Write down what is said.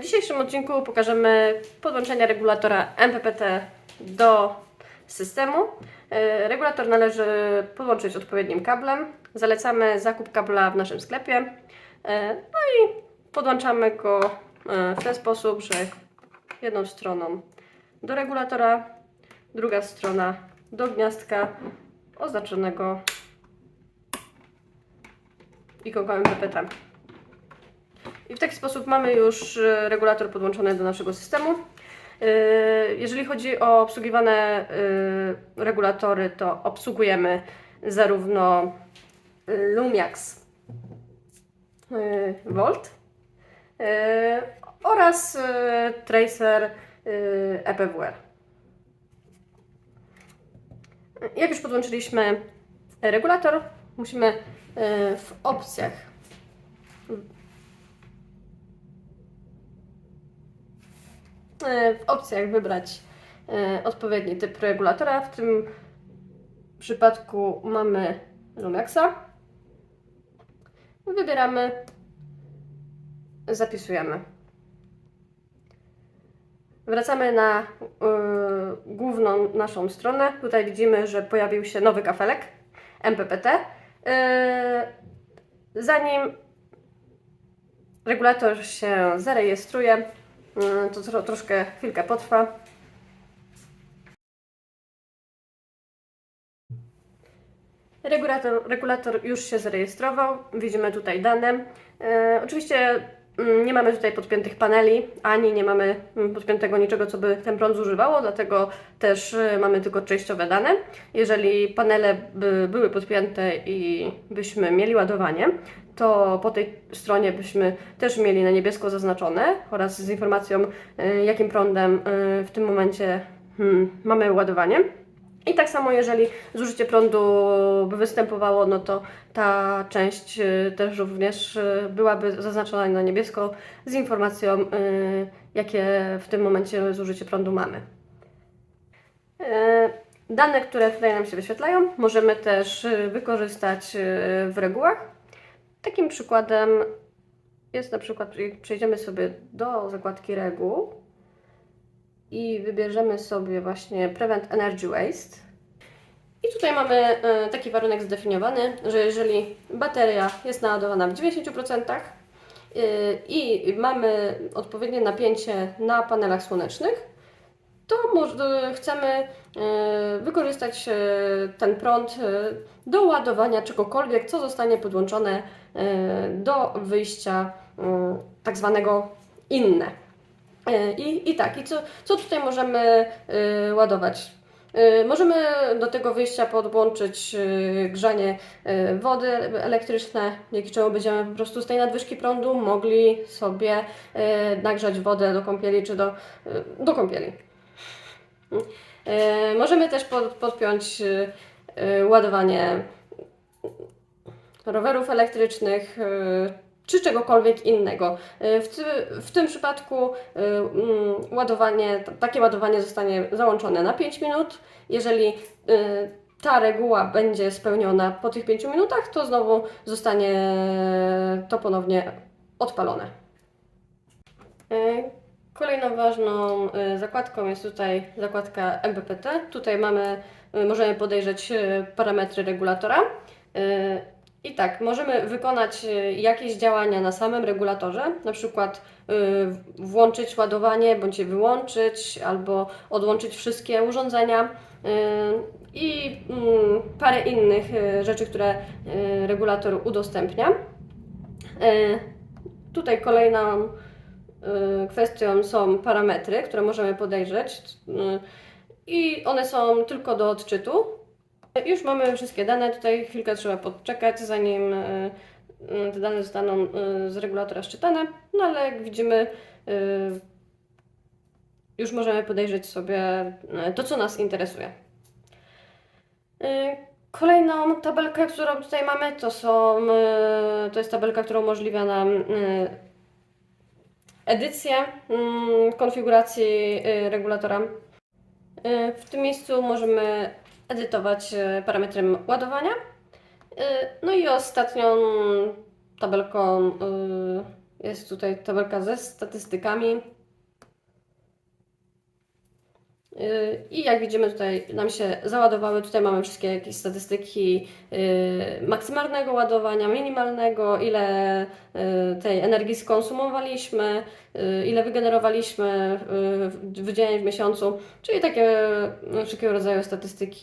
W dzisiejszym odcinku pokażemy podłączenie regulatora MPPT do systemu. E, Regulator należy podłączyć odpowiednim kablem. Zalecamy zakup kabla w naszym sklepie. E, No i podłączamy go e, w ten sposób, że jedną stroną do regulatora, druga strona do gniazdka oznaczonego ikonką MPPT. I w taki sposób mamy już e, regulator podłączony do naszego systemu. E, Jeżeli chodzi o obsługiwane e, regulatory, to obsługujemy zarówno Lumiax Volt oraz Tracer EPWR. Jak już podłączyliśmy regulator, musimy w opcjach w opcjach wybrać e, odpowiedni typ regulatora. W tym przypadku mamy Lumexa. Wybieramy, zapisujemy. Wracamy na y, główną naszą stronę. Tutaj widzimy, że pojawił się nowy kafelek MPPT. Zanim regulator się zarejestruje, to tro, troszkę chwilkę potrwa. Regulator, regulator już się zarejestrował. Widzimy tutaj dane. E, oczywiście mm, nie mamy tutaj podpiętych paneli, ani nie mamy mm, podpiętego niczego, co by ten prąd zużywało, dlatego też e, mamy tylko częściowe dane. Jeżeli panele by były podpięte i byśmy mieli ładowanie, to po tej stronie byśmy też mieli na niebiesko zaznaczone oraz z informacją, e, jakim prądem e, w tym momencie hmm, mamy ładowanie. I tak samo, jeżeli zużycie prądu by występowało, no to ta część y, też również y, byłaby zaznaczona na niebiesko z informacją, y, jakie w tym momencie zużycie prądu mamy. Y, Dane, które tutaj nam się wyświetlają, możemy też y, wykorzystać y, w regułach. Takim przykładem jest na przykład, jak przejdziemy sobie do zakładki reguł, i wybierzemy sobie właśnie Prevent Energy Waste. I tutaj mamy e, taki warunek zdefiniowany, że jeżeli bateria jest naładowana w 90% e, i mamy odpowiednie napięcie na panelach słonecznych, to może, chcemy e, wykorzystać e, ten prąd e, do ładowania czegokolwiek, co zostanie podłączone e, do wyjścia e, tak zwanego inne. E, I, I tak, i co, co tutaj możemy ładować? Możemy do tego wyjścia podłączyć grzanie wody elektryczne, dzięki czemu będziemy po prostu z tej nadwyżki prądu mogli sobie nagrzać wodę do kąpieli czy do, do kąpieli. Y, możemy też pod, podpiąć y, y, ładowanie rowerów elektrycznych, czy czegokolwiek innego. W, ty, w tym przypadku mm, ładowanie, takie ładowanie zostanie załączone na 5 minut. Jeżeli ta reguła będzie spełniona po tych 5 minutach, to znowu zostanie to ponownie odpalone. Kolejną ważną y, zakładką jest tutaj zakładka MPPT. Tutaj mamy, y, możemy podejrzeć y, parametry regulatora. I tak, możemy wykonać jakieś działania na samym regulatorze, na przykład włączyć ładowanie, bądź je wyłączyć, albo odłączyć wszystkie urządzenia i mm, parę innych rzeczy, które regulator udostępnia. Tutaj kolejną y, kwestią są parametry, które możemy podejrzeć y, i one są tylko do odczytu. Już mamy wszystkie dane, tutaj chwilkę trzeba podczekać, zanim y, y, te dane zostaną y, z regulatora szczytane, no ale jak widzimy, y, już możemy podejrzeć sobie y, to, co nas interesuje. Y, Kolejną tabelkę, którą tutaj mamy, to są, y, to jest tabelka, która umożliwia nam y, edycję mm, konfiguracji y, regulatora. Y, W tym miejscu możemy edytować y, parametrem ładowania. No i ostatnią tabelką Jest tutaj tabelka ze statystykami. Yy, I jak widzimy tutaj nam się załadowały, tutaj mamy wszystkie jakieś statystyki yy, maksymalnego ładowania, minimalnego, ile yy, tej energii skonsumowaliśmy, ile wygenerowaliśmy w w dzień, w miesiącu, czyli takie no, wszelkiego rodzaju statystyki